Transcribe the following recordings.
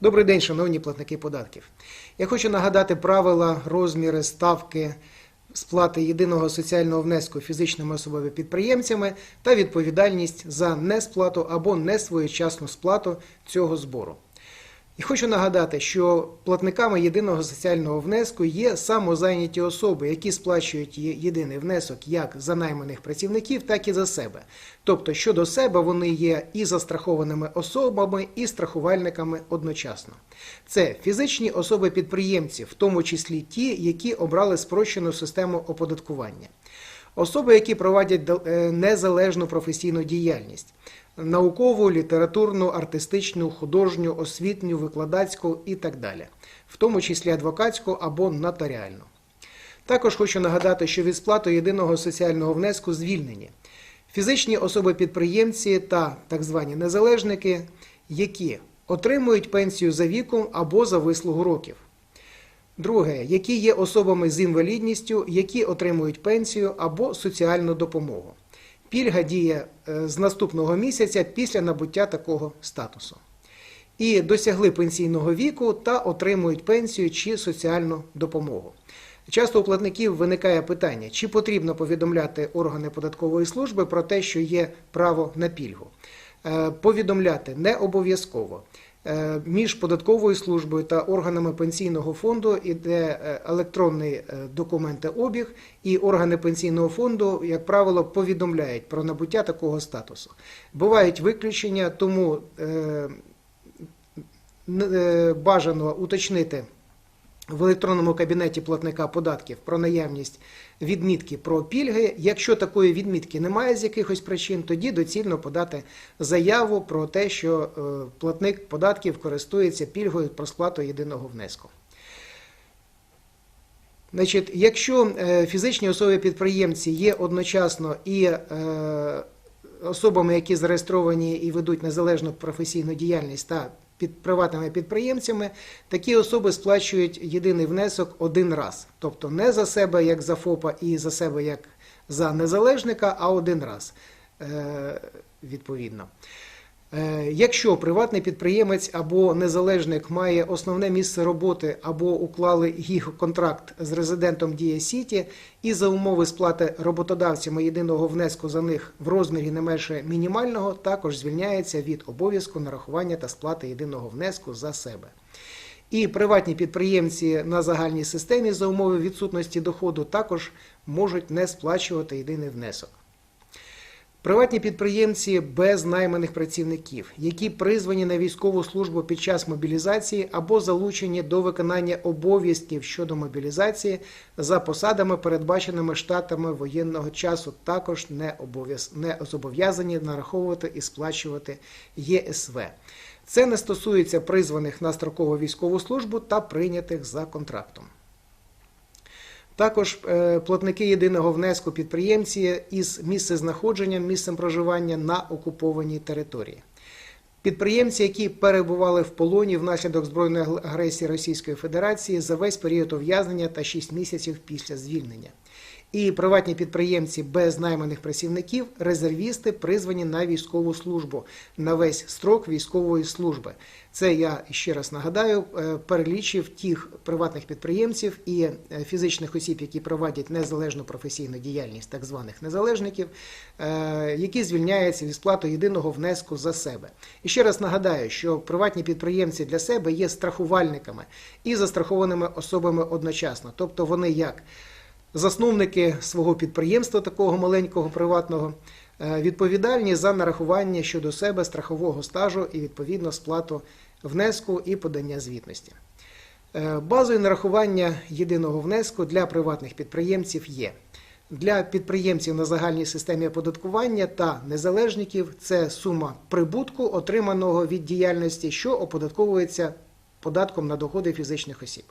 Добрий день, шановні платники податків. Я хочу нагадати правила, розміри, ставки сплати єдиного соціального внеску фізичними особами підприємцями та відповідальність за несплату або несвоєчасну сплату цього збору. І хочу нагадати, що платниками єдиного соціального внеску є самозайняті особи, які сплачують єдиний внесок як за найманих працівників, так і за себе. Тобто, щодо себе вони є і застрахованими особами, і страхувальниками одночасно. Це фізичні особи-підприємці, в тому числі ті, які обрали спрощену систему оподаткування. Особи, які проводять е, незалежну професійну діяльність наукову, літературну, артистичну, художню, освітню, викладацьку і так далі, в тому числі адвокатську або нотаріальну. Також хочу нагадати, що від сплати єдиного соціального внеску звільнені фізичні особи-підприємці та так звані незалежники, які отримують пенсію за віком або за вислугу років. Друге, які є особами з інвалідністю, які отримують пенсію або соціальну допомогу. Пільга діє е, з наступного місяця після набуття такого статусу. І досягли пенсійного віку та отримують пенсію чи соціальну допомогу. Часто у платників виникає питання, чи потрібно повідомляти органи податкової служби про те, що є право на пільгу. Е, Повідомляти не обов'язково. Е, Між податковою службою та органами пенсійного фонду іде е, електронний е, документообіг, і органи пенсійного фонду, як правило, повідомляють про набуття такого статусу. Бувають виключення, тому бажано уточнити в електронному кабінеті платника податків про наявність відмітки про пільги. Якщо такої відмітки немає з якихось причин, тоді доцільно подати заяву про те, що е, платник податків користується пільгою про сплату єдиного внеску. Значить, якщо е, фізичні особи-підприємці є одночасно і е, особами, які зареєстровані і ведуть незалежну професійну діяльність та під приватними підприємцями, такі особи сплачують єдиний внесок один раз. Тобто не за себе як за ФОПа і за себе як за незалежника, а один раз е, відповідно. Е, Якщо приватний підприємець або незалежник має основне місце роботи або уклали їх контракт з резидентом Дія Сіті і за умови сплати роботодавцями єдиного внеску за них в розмірі не менше мінімального, також звільняється від обов'язку нарахування та сплати єдиного внеску за себе. І приватні підприємці на загальній системі за умови відсутності доходу також можуть не сплачувати єдиний внесок. Приватні підприємці без найманих працівників, які призвані на військову службу під час мобілізації або залучені до виконання обов'язків щодо мобілізації за посадами, передбаченими штатами воєнного часу, також не, не зобов'язані нараховувати і сплачувати ЄСВ. Це не стосується призваних на строкову військову службу та прийнятих за контрактом. Також е, платники єдиного внеску підприємці із місцезнаходженням, місцем проживання на окупованій території. Підприємці, які перебували в полоні внаслідок збройної агресії Російської Федерації за весь період ув'язнення та 6 місяців після звільнення. І приватні підприємці без найманих працівників, резервісти, призвані на військову службу на весь строк військової служби. Це я ще раз нагадаю, е, перелічив тих приватних підприємців і е, фізичних осіб, які проводять незалежну професійну діяльність, так званих незалежників, е, які звільняються від сплати єдиного внеску за себе. І ще раз нагадаю, що приватні підприємці для себе є страхувальниками і застрахованими особами одночасно, тобто вони як засновники свого підприємства, такого маленького приватного, е, відповідальні за нарахування щодо себе страхового стажу і відповідно сплату внеску і подання звітності. Е, Базою нарахування єдиного внеску для приватних підприємців є. Для підприємців на загальній системі оподаткування та незалежників це сума прибутку, отриманого від діяльності, що оподатковується податком на доходи фізичних осіб.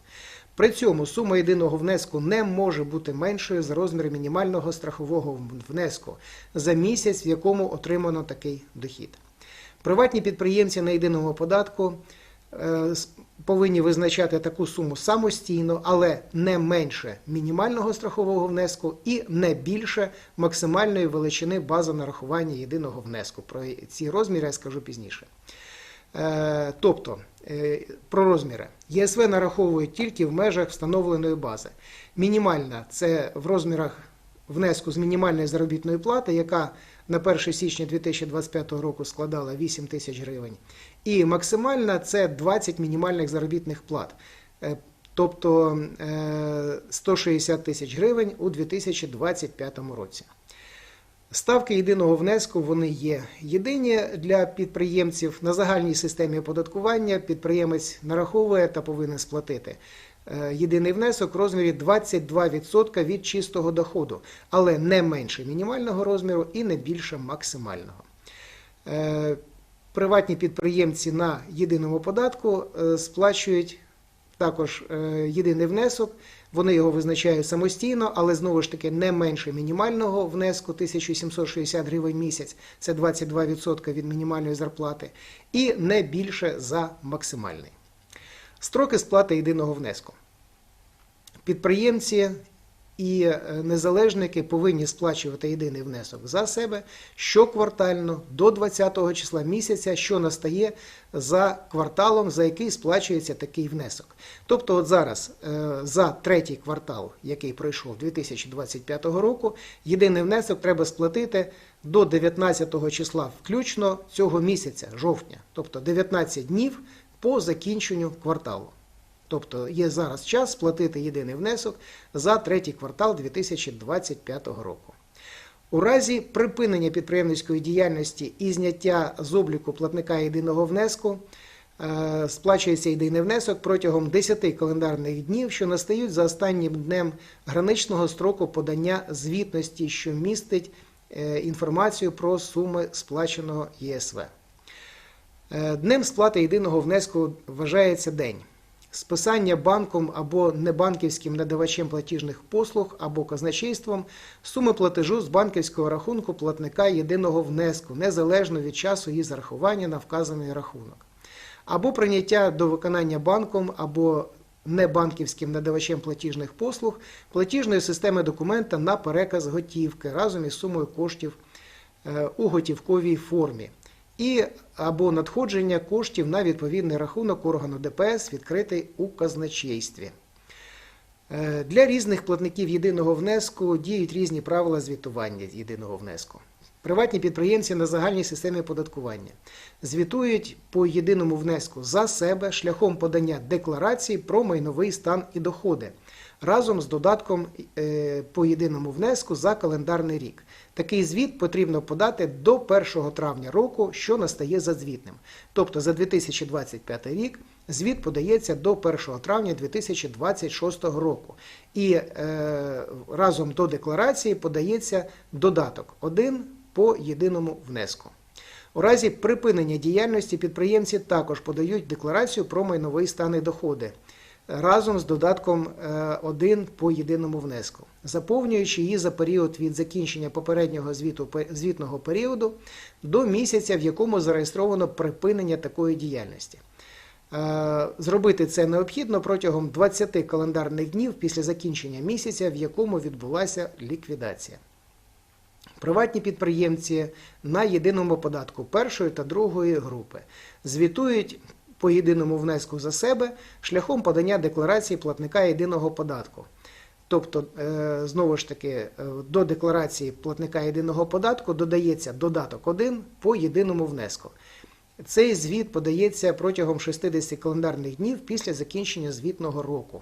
При цьому сума єдиного внеску не може бути меншою за розмір мінімального страхового внеску за місяць, в якому отримано такий дохід. Приватні підприємці на єдиному податку е, повинні визначати таку суму самостійно, але не менше мінімального страхового внеску і не більше максимальної величини бази нарахування єдиного внеску. Про ці розміри я скажу пізніше. Е, Тобто, е, про розміри. ЄСВ нараховують тільки в межах встановленої бази. Мінімальна це в розмірах внеску з мінімальної заробітної плати, яка на 1 січня 2025 року складала 8 тисяч гривень. І максимальна це 20 мінімальних заробітних плат. Е, Тобто е, 160 тисяч гривень у 2025 році. Ставки єдиного внеску вони є єдині для підприємців. На загальній системі оподаткування підприємець нараховує та повинен сплатити е, єдиний внесок в розмірі 22% від чистого доходу, але не менше мінімального розміру і не більше максимального. Е, Приватні підприємці на єдиному податку е, сплачують також єдиний внесок. Вони його визначають самостійно, але знову ж таки не менше мінімального внеску 1760 гривень місяць, це 22% від мінімальної зарплати, і не більше за максимальний. Строки сплати єдиного внеску. Підприємці і е, незалежники повинні сплачувати єдиний внесок за себе щоквартально до 20 числа місяця, що настає за кварталом, за який сплачується такий внесок. Тобто, от зараз е, за третій квартал, який пройшов 2025 року, єдиний внесок треба сплатити до 19 числа включно цього місяця, жовтня, тобто 19 днів по закінченню кварталу. Тобто є зараз час сплатити єдиний внесок за третій квартал 2025 року. У разі припинення підприємницької діяльності і зняття з обліку платника єдиного внеску е, сплачується єдиний внесок протягом 10 календарних днів, що настають за останнім днем граничного строку подання звітності, що містить е, інформацію про суми сплаченого ЄСВ. Е, Днем сплати єдиного внеску вважається день списання банком або небанківським надавачем платіжних послуг або казначейством суми платежу з банківського рахунку платника єдиного внеску, незалежно від часу її зарахування на вказаний рахунок, або прийняття до виконання банком або небанківським надавачем платіжних послуг платіжної системи документа на переказ готівки разом із сумою коштів е, у готівковій формі і або надходження коштів на відповідний рахунок органу ДПС, відкритий у казначействі. Е, Для різних платників єдиного внеску діють різні правила звітування єдиного внеску. Приватні підприємці на загальній системі оподаткування звітують по єдиному внеску за себе шляхом подання декларації про майновий стан і доходи разом з додатком е, по єдиному внеску за календарний рік. Такий звіт потрібно подати до 1 травня року, що настає за звітним. Тобто за 2025 рік звіт подається до 1 травня 2026 року. І е, разом до декларації подається додаток 1 по єдиному внеску. У разі припинення діяльності підприємці також подають декларацію про майновий стан і доходи разом з додатком 1 по єдиному внеску, заповнюючи її за період від закінчення попереднього звіту, звітного періоду до місяця, в якому зареєстровано припинення такої діяльності. Е, зробити це необхідно протягом 20 календарних днів після закінчення місяця, в якому відбулася ліквідація. Приватні підприємці на єдиному податку першої та другої групи звітують по єдиному внеску за себе шляхом подання декларації платника єдиного податку. Тобто, е, знову ж таки, е, до декларації платника єдиного податку додається додаток 1 по єдиному внеску. Цей звіт подається протягом 60 календарних днів після закінчення звітного року.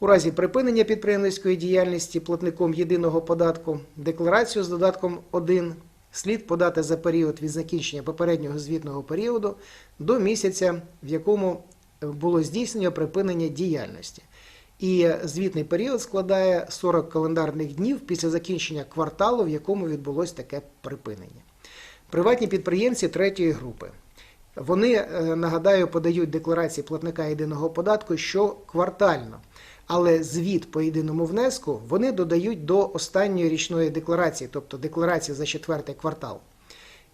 У разі припинення підприємницької діяльності платником єдиного податку декларацію з додатком 1 слід подати за період від закінчення попереднього звітного періоду до місяця, в якому було здійснення припинення діяльності. І звітний період складає 40 календарних днів після закінчення кварталу, в якому відбулось таке припинення. Приватні підприємці третьої групи. Вони, е, нагадаю, подають декларації платника єдиного податку щоквартально. Але звіт по єдиному внеску вони додають до останньої річної декларації, тобто декларації за четвертий квартал.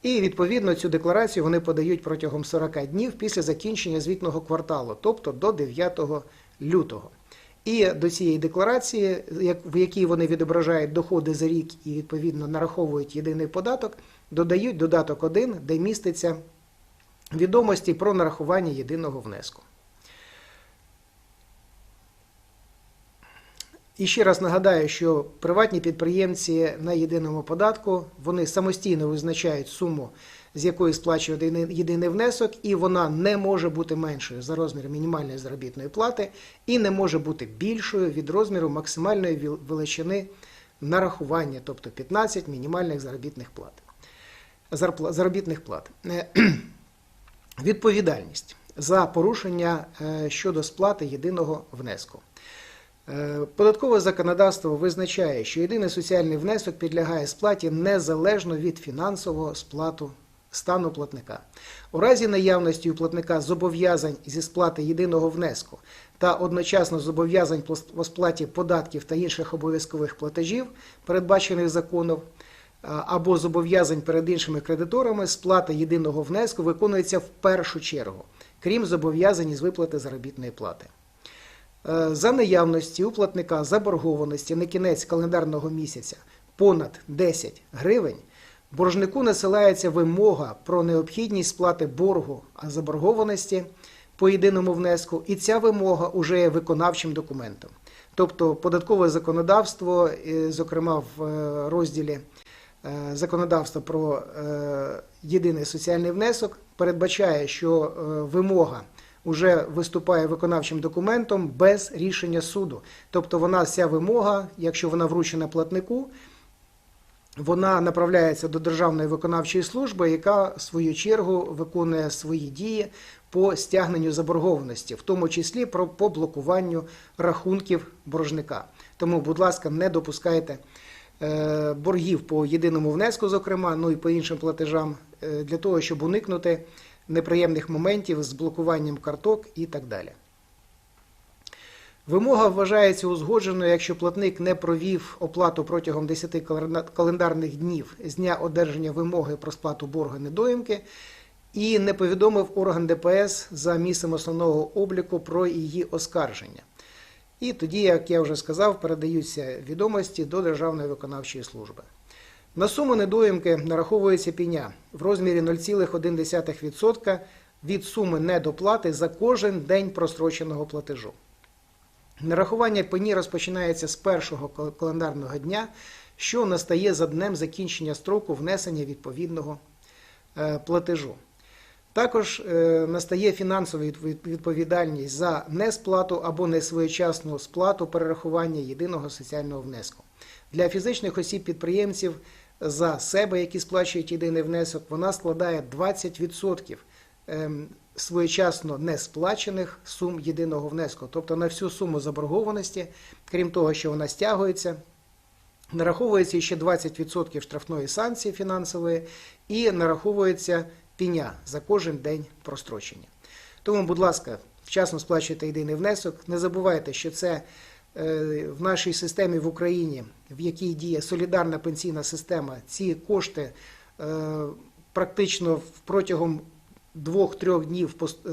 І відповідно цю декларацію вони подають протягом 40 днів після закінчення звітного кварталу, тобто до 9 лютого. І до цієї декларації, в якій вони відображають доходи за рік і відповідно нараховують єдиний податок, додають додаток 1, де міститься відомості про нарахування єдиного внеску. І ще раз нагадаю, що приватні підприємці на єдиному податку вони самостійно визначають суму, з якої єдиний- єдиний внесок, і вона не може бути меншою за розмір мінімальної заробітної плати і не може бути більшою від розміру максимальної величини нарахування, тобто 15 мінімальних заробітних плат. Заробітних плат. Е, Відповідальність за порушення е, щодо сплати єдиного внеску. Е, Податкове законодавство визначає, що єдиний соціальний внесок підлягає сплаті незалежно від фінансового сплату стану платника. У разі наявності у платника зобов'язань зі сплати єдиного внеску та одночасно зобов'язань по сплаті податків та інших обов'язкових платежів, передбачених законом, або зобов'язань перед іншими кредиторами, сплата єдиного внеску виконується в першу чергу, крім зобов'язань із виплати заробітної плати. Е, За наявності у платника заборгованості на кінець календарного місяця понад 10 гривень, боржнику насилається вимога про необхідність сплати боргу а заборгованості по єдиному внеску, і ця вимога вже є виконавчим документом. Тобто податкове законодавство, е, зокрема в е, розділі законодавства про єдиний соціальний внесок, передбачає, що вимога вже виступає виконавчим документом без рішення суду. Тобто вона ця вимога, якщо вона вручена платнику, вона направляється до Державної виконавчої служби, яка в свою чергу виконує свої дії по стягненню заборгованості, в тому числі по блокуванню рахунків боржника. Тому, будь ласка, не допускайте е, боргів по єдиному внеску, зокрема, ну і по іншим платежам, е, для того, щоб уникнути неприємних моментів з блокуванням карток і так далі. Вимога вважається узгодженою, якщо платник не провів оплату протягом 10 календарних днів з дня одержання вимоги про сплату боргу недоїмки і не повідомив орган ДПС за місцем основного обліку про її оскарження. І тоді, як я вже сказав, передаються відомості до Державної виконавчої служби. На суму недоїмки нараховується пеня в розмірі 0,1% від суми недоплати за кожен день простроченого платежу. Нарахування пені розпочинається з першого календарного дня, що настає за днем закінчення строку внесення відповідного е, платежу. Також е, настає фінансова відповідальність за несплату або несвоєчасну сплату перерахування єдиного соціального внеску. Для фізичних осіб-підприємців за себе, які сплачують єдиний внесок, вона складає 20% ем, своєчасно не сплачених сум єдиного внеску. Тобто на всю суму заборгованості, крім того, що вона стягується, нараховується ще 20% штрафної санкції фінансової і нараховується пеня за кожен день прострочення. Тому, будь ласка, вчасно сплачуйте єдиний внесок. Не забувайте, що це в нашій системі в Україні, в якій діє солідарна пенсійна система, ці кошти е, практично протягом двох-трьох днів е,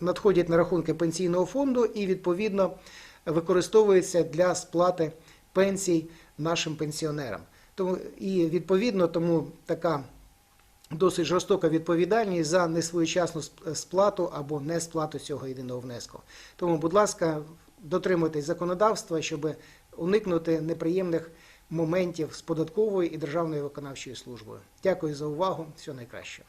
надходять на рахунки пенсійного фонду і відповідно використовуються для сплати пенсій нашим пенсіонерам. Тому і відповідно тому така досить жорстока відповідальність за несвоєчасну сплату або несплату цього єдиного внеску. Тому, будь ласка, дотримуйтесь законодавства, щоб уникнути неприємних моментів з податковою і державною виконавчою службою. Дякую за увагу. Всього найкращого.